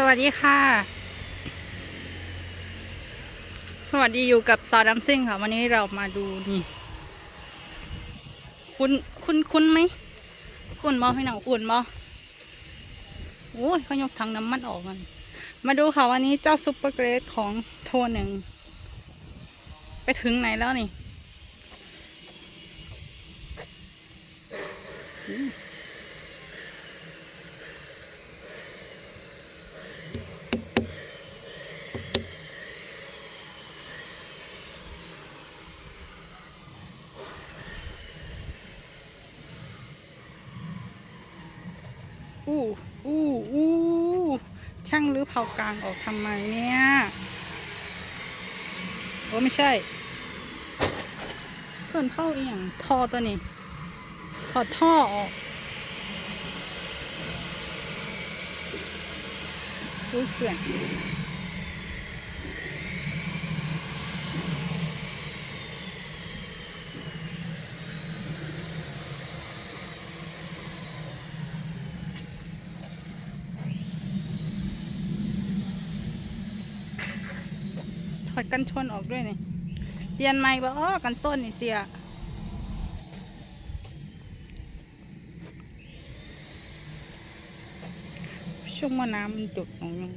สวัสดีค่ะ สวัสดีอยู่กับซอดัมซิ่งค่ะ วันนี้เรามาดูนี่ คุณคุณคุณไหม คุณบอพี่หนังอุ่นบอโอ้ยเขายกถังน้ำมันออกมัน มาดูค่ะวันนี้เจ้าซุปเปอร์เกรดของโทหนึ่ง ไปถึงไหนแล้วนี่ อู้อู้อู้ช่างรื้อเผากลางออกทำไมเนี่ยโอ้ไม่ใช่เกินเผาเอียงท่อตัวนี้ถอดท่อออกอู้เสื่อน ถอดกันชนออกด้วยนี่เปลี่ยนใหม่บ่อ้อกันส้นนี่เสียช่วงว่าน้ำมันจุดของยัง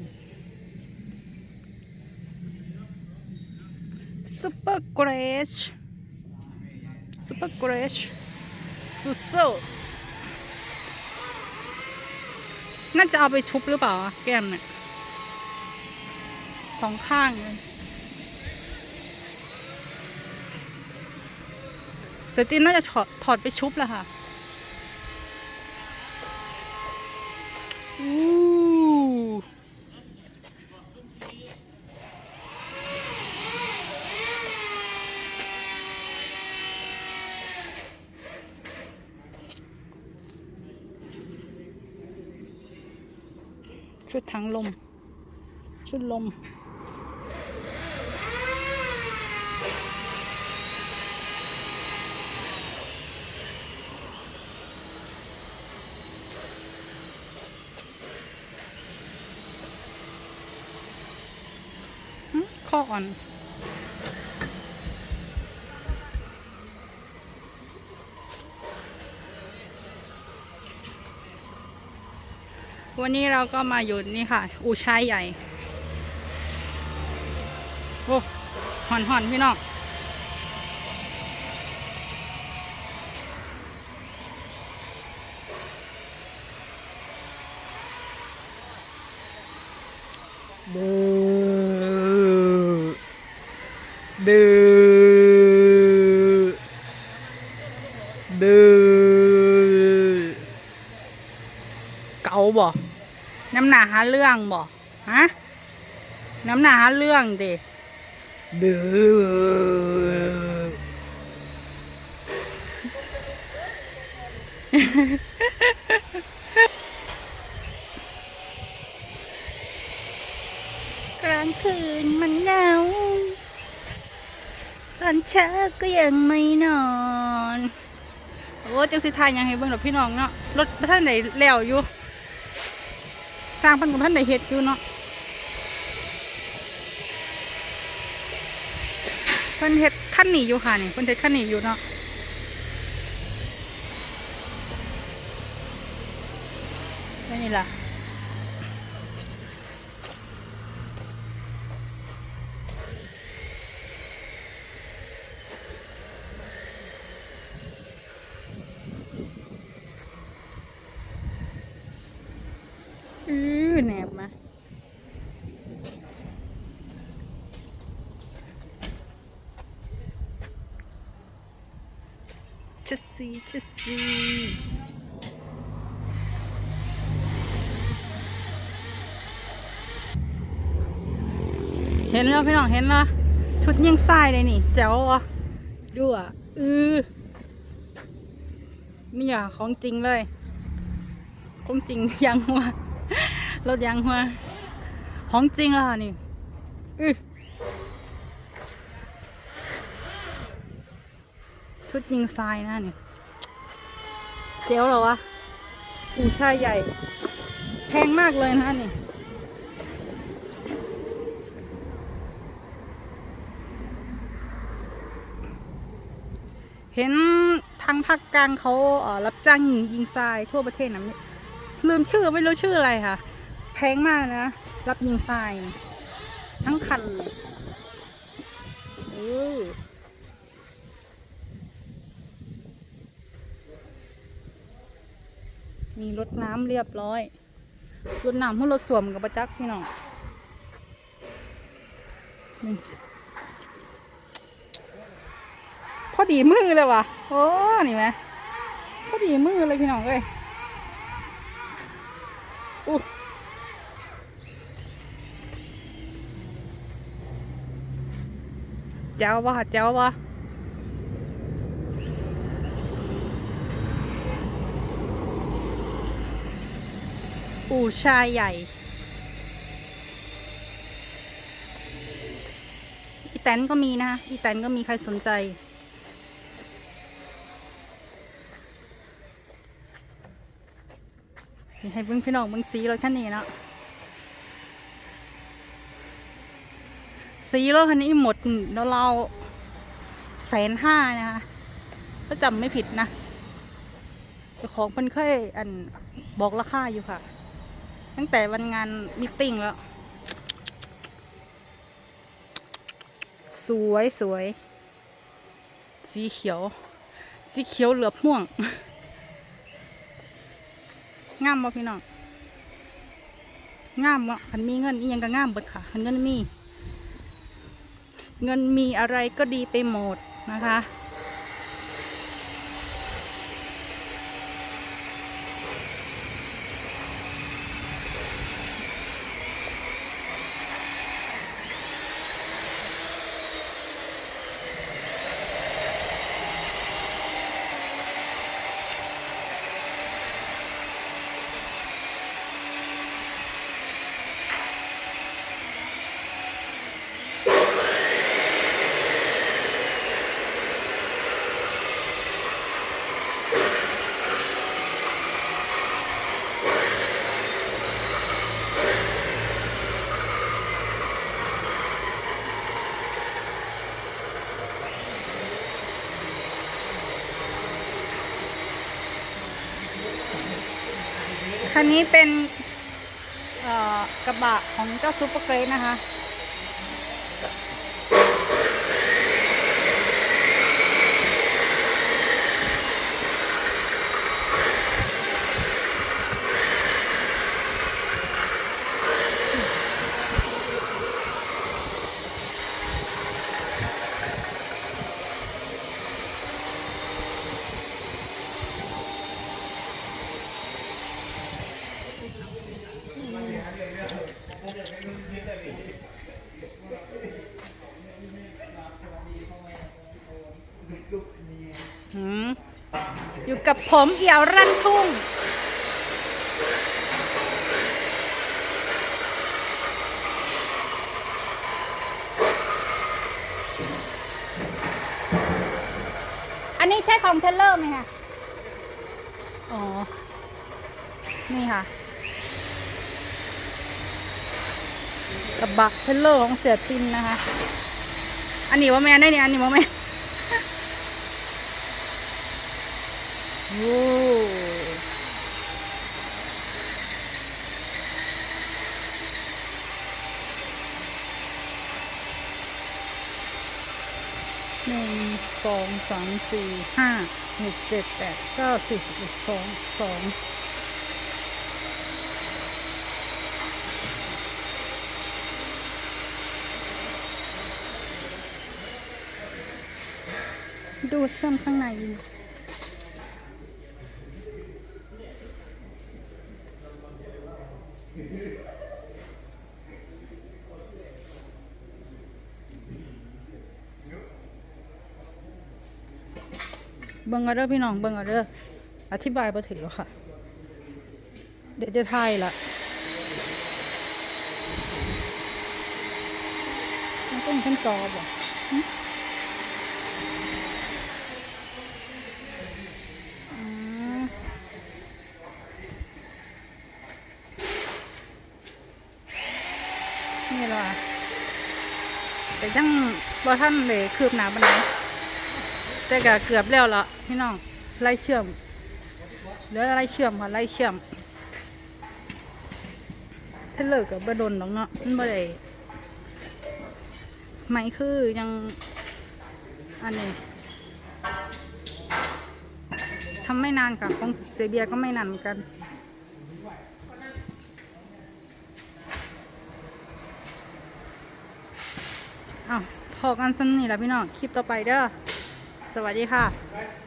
ซูเปอร์เกรชซูเปอร์เกรชสุดโซน่าจะเอาไปชุบหรือเปล่า แก้มเนี่ยสองข้างเลย สร็จตีนน่าจะถอดถอดไปชุบแล้วค่ะอู้ชุดถังลม ชุดลม ข้ออ่อน วันนี้เราก็มาอยู่นี่ค่ะ อูชายใหญ่ โอ้หอนหอนพี่น้องดื้อ ดื้อดื้อเกาบ่น้ำหนาหาเรื่องบ่ฮะน้ำหนาหาเรื่องเด็ดื้อกลางคืนมันเหงา ตอนเช้าก็ยังไม่นอน โอ้จังสิทายยังให้เบิ่งดอกพี่น้องเนาะ รถท่านไหนแล้วอยู่สร้างพันกับท่านไหนเฮ็ดอยู่เนาะเพิ่นเฮ็ดขั้นหนีอยู่ค่ะนี่เพิ่นเฮ็ดขั้นหนีอยู่เนาะนี่ล่ะ อือแหนบมา ชัดซีชัดซีเห็นแล้วพี่น้องเห็นแล้วชุดยิ่งทรายเลยนี่แจ๋วอะดูอะอือนี่อะของจริงเลยของจริงยังว่ารถยังว่าของจริงแล้วค่ะนี่อื้อ ชุดยิงทรายนะเนี่ยเจ๋วเหรอวะอูชายใหญ่ แพงมากเลยนะนี่เห็นทางภาคกลางเขารับจ้างยิงทรายทั่วประเทศนะลืมชื่อไม่รู้ชื่ออะไรค่ะ แพงมากนะ รับยิงทราย ทั้งคันเลยีรถน้ำเรียบร้อยรถน้ำให้รถสวมกับประจักษ์พี่น้องนี่พอดีมือเลยว่ะโอ้นี่ไหมพอดีมือเลยพี่น้องเอ้ยอู้เจ้าวะเจ้าวะ อู่ชายใหญ่อีแตนก็มีนะคะอีแตนก็มีใครสนใจ ให้เบิ่งพี่น้องเบิ่งสีรถคันนี้เนาะสีรถคันนี้หมดเราแสนห้านะคะถ้าจำไม่ผิดนะเจ้าของเพิ่นเคยอันบอกราคาอยู่ค่ะ ตั้งแต่วันงานมิทติ้งแล้ว สวยสวย สีเขียว สีเขียวเหลือบม่วง งามบ่พี่น้อง งามบ่คันมีเงินอียังก็งามเบิดค่ะคันเงินมี เงินมีอะไรก็ดีไปหมดนะคะ คันนี้เป็นกระบะของเจ้าซูเปอร์เกรดนะคะ อยู่กับผมเอี่ยวรั่นทุ่ง อันนี้ใช่ของเทเลอร์ไหมคะ อ๋อ นี่ค่ะกระบะเทเลอร์ของเสือตินนะคะ อันนี้ว่าแม่ได้เนี่ยอันนี้ว่าแม่ โอ้หนึ่งสองสามสี่ห้าหกเจ็ดแปดเก้าสิบสิบเอ็ดสองสองดูเชื่อมข้างใน เบิ่งเอาเด้อพี่น้องเบิ่งเอาเด้ออธิบายบ่ถึงแล้วค่ะ เดี๋ยวจะทายละมันต้องขึ้นจอบ่หึอืมนี่ล่ะแต่ยังบ่ท่านเลยคืบหนาบันได แต่ก็เกือบแล้วละพี่น้องไล่เชื่อมเหลือไล่เชื่อมค่ะไล่เชื่อมถ้าเลิกกับบดนหรอกเนาะมันบ่ได้ไม่คือยังอันนี้ทำไม่นานค่ะของเซเบียก็ไม่นานเหมือนกันอ้าวพอกันสันนี่แหละพี่น้อง คลิปต่อไปเด้อ สวัสดีค่ะ